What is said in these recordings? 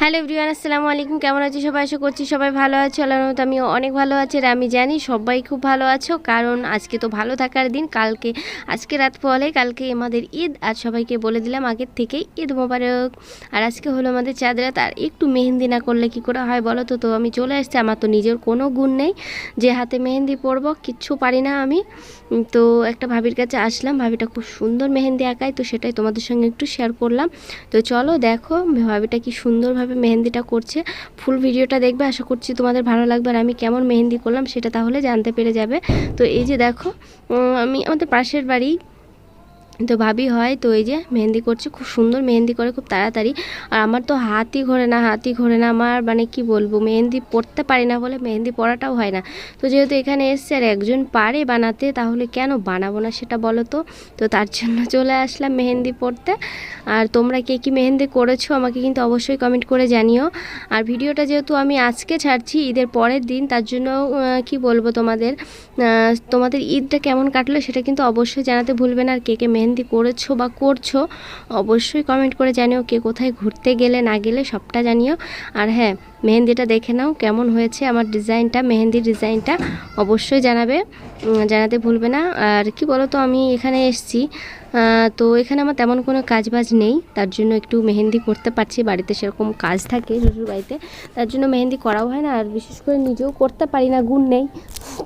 Hello everyone, আসসালামু আলাইকুম। কেমন আছো সবাই? আশা করছি সবাই ভালো আছো। আল্লাহর রহমতে আমিও অনেক ভালো আছি আর আমি জানি সবাই খুব ভালো আছো। কারণ আজকে তো ভালো থাকার দিন। কালকে, আজকে রাত পরে কালকে আমাদের ঈদ। আর সবাইকে বলে দিলাম আগের থেকেই ঈদ মোবারক। আর আজকে হলো আমাদের চাঁদ রাত। আর একটু মেহেন্দি না করলে কি করে হয় বলো তো? তো আমি চলে আসছি। আমার তো নিজের কোনো গুণ নেই। যে হাতে মেহেন্দি পরবো, কিচ্ছু পারি না আমি। তো একটা ভাবির কাছে আসলাম। ভাবিটা খুব সুন্দর মেহেন্দি আঁকায়, তো সেটাই তোমাদের সঙ্গে একটু শেয়ার করলাম। তো চলো দেখো, ভাবিটা কি সুন্দরভাবে মেহেন্দিটা করছে ফুল ভিডিওটা দেখবে, আশা করছি তোমাদের ভালো লাগবে। আর আমি কেমন মেহেন্দি করলাম, সেটা তাহলে জানতে পেরে যাবে। তো এই যে দেখো আমি আমাদের পাশের বাড়ি তো ভাবি হয়, তো এই যে মেহেন্দি করছে, খুব সুন্দর মেহেন্দি করে, খুব তাড়াতাড়ি। আর আমার তো হাতই ঘোরে না, হাতই ঘোরে না, আমার মানে কি বলব, মেহেন্দি পড়তে পারি না বলে মেহেন্দি পড়াটাও হয় না। তো যেহেতু এখানে এসছে আর একজন পারে বানাতে, তাহলে কেন বানাবো না সেটা বলো তো? তো তার জন্য চলে আসলাম মেহেন্দি পড়তে আর তোমরা কে কী মেহেন্দি করেছ আমাকে কিন্তু অবশ্যই কমেন্ট করে জানিও। আর ভিডিওটা যেহেতু আমি আজকে ছাড়ছি, ঈদের পরের দিন, তার জন্য কি বলব তোমাদের তোমাদের ঈদটা কেমন কাটলো সেটা কিন্তু অবশ্যই জানাতে ভুলবে না। আর কে কে মেহেন্দি করেছ বা করছ, অবশ্যই কমেন্ট করে জানিও কে কোথায় ঘুরতে গেলে না গেলে সবটা জানিও। আর হ্যাঁ মেহেন্দিটা দেখে নাও কেমন হয়েছে, আমার ডিজাইনটা, মেহেন্দির ডিজাইনটা অবশ্যই জানাবে জানাতে ভুলবে না। আর কি বলো তো আমি এখানে এসছি তো এখানে আমার তেমন কোনো কাজ বাজ নেই, তার জন্য একটু মেহেন্দি করতে পারছি, বাড়িতে সেরকম কাজ থাকে শ্বশুর বাড়িতে তার জন্য মেহেন্দি করাও হয় না, আর বিশেষ করে নিজেও করতে পারি না, গুণ নেই।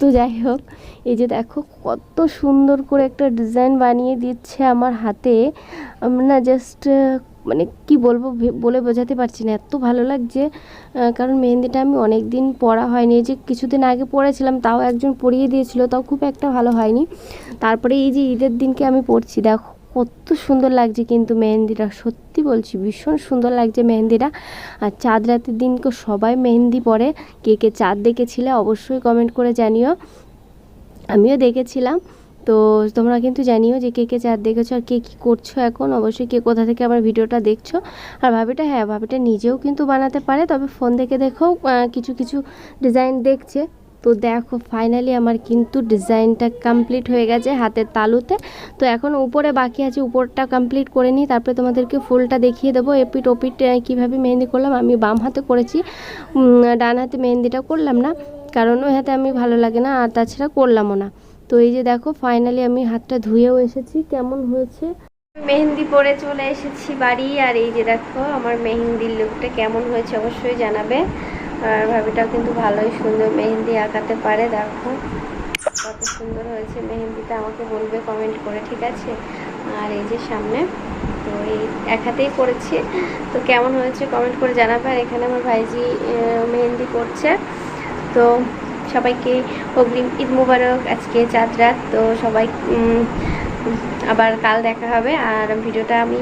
তো যাই হোক, এই যে দেখো কত সুন্দর করে একটা ডিজাইন বানিয়ে দিচ্ছে আমার হাতে। না জাস্ট মানে কি বলব বলে বোঝাতে পারছি না। এত ভালো লাগছে কারণ মেহেন্দিটা আমি অনেক দিন পড়া হয়নি যে কিছুদিন আগে পড়েছিলাম তাও একজন পড়িয়ে দিয়েছিল, তাও খুব একটা ভালো হয়নি। তারপরে এই যে ঈদের দিনকে আমি পড়ছি দেখো কত সুন্দর লাগছে কিন্তু মেহেন্দিটা। সত্যি বলছি, ভীষণ সুন্দর লাগছে মেহেন্দিটা। আর চাঁদ রাতের দিনকে সবাই মেহেন্দি পরে, কে কে চাঁদ দেখেছিলে অবশ্যই কমেন্ট করে জানিও। আমিও দেখেছিলাম। তো তোমরা কিন্তু জানিও যে কে কে চাঁদ দেখেছ আর কে কী করছ এখন। অবশ্যই কে কোথা থেকে আমার ভিডিওটা দেখছ। আর ভাবিটা হ্যাঁ ভাবিটা নিজেও কিন্তু বানাতে পারে, তবে ফোন দেখে দেখেও কিছু কিছু ডিজাইন দেখছে। তো দেখো ফাইনালি আমার কিন্তু ডিজাইনটা কমপ্লিট হয়ে গেছে হাতের তালুতে। তো এখন উপরে বাকি আছে, উপরটা কমপ্লিট করে নিই তারপরে তোমাদেরকে ফুলটা দেখিয়ে দেবো। এপিট ওপিট কীভাবে মেহেন্দি করলাম, আমি বাম হাতে করেছি। ডান হাতে মেহেন্দিটা করলাম না, কারণ ওই হাতে আমি ভালো লাগে না, আর তাছাড়া করলামও না। তো এই যে দেখো ফাইনালি আমি হাতটা ধুয়েও এসেছি, কেমন হয়েছে? মেহেন্দি পরে চলে এসেছি বাড়ি, আর এই যে দেখো, আমার মেহেন্দির লুকটা কেমন হয়েছে অবশ্যই জানাবে। আর ভাবিটাও কিন্তু ভালোই সুন্দর মেহেন্দি আঁকাতে পারে, দেখো। কত সুন্দর হয়েছে মেহেন্দিটা, আমাকে বলবে কমেন্ট করে, ঠিক আছে? আর এই যে সামনে, তো এই এক হাতেই করেছি। তো কেমন হয়েছে কমেন্ট করে জানাবে। আর এখানে আমার ভাইজি মেহেন্দি করছে। তো সবাইকে অগ্রিম ঈদ মুবারক, আজকে চাঁদ রাত তো সবাই আবার কাল দেখা হবে। আর ভিডিওটা আমি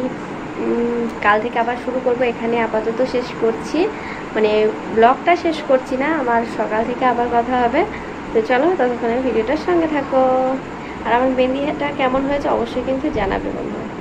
কাল থেকে আবার শুরু করব। এখানে আপাতত শেষ করছি। মানে ব্লগটা শেষ করছি না, আমার সকাল থেকে আবার কথা হবে। তো চলো ততক্ষণে ভিডিওটার সঙ্গে থাকো। আর আমার বেন্দিটা কেমন হয়েছে অবশ্যই কিন্তু জানাবে বন্ধুরা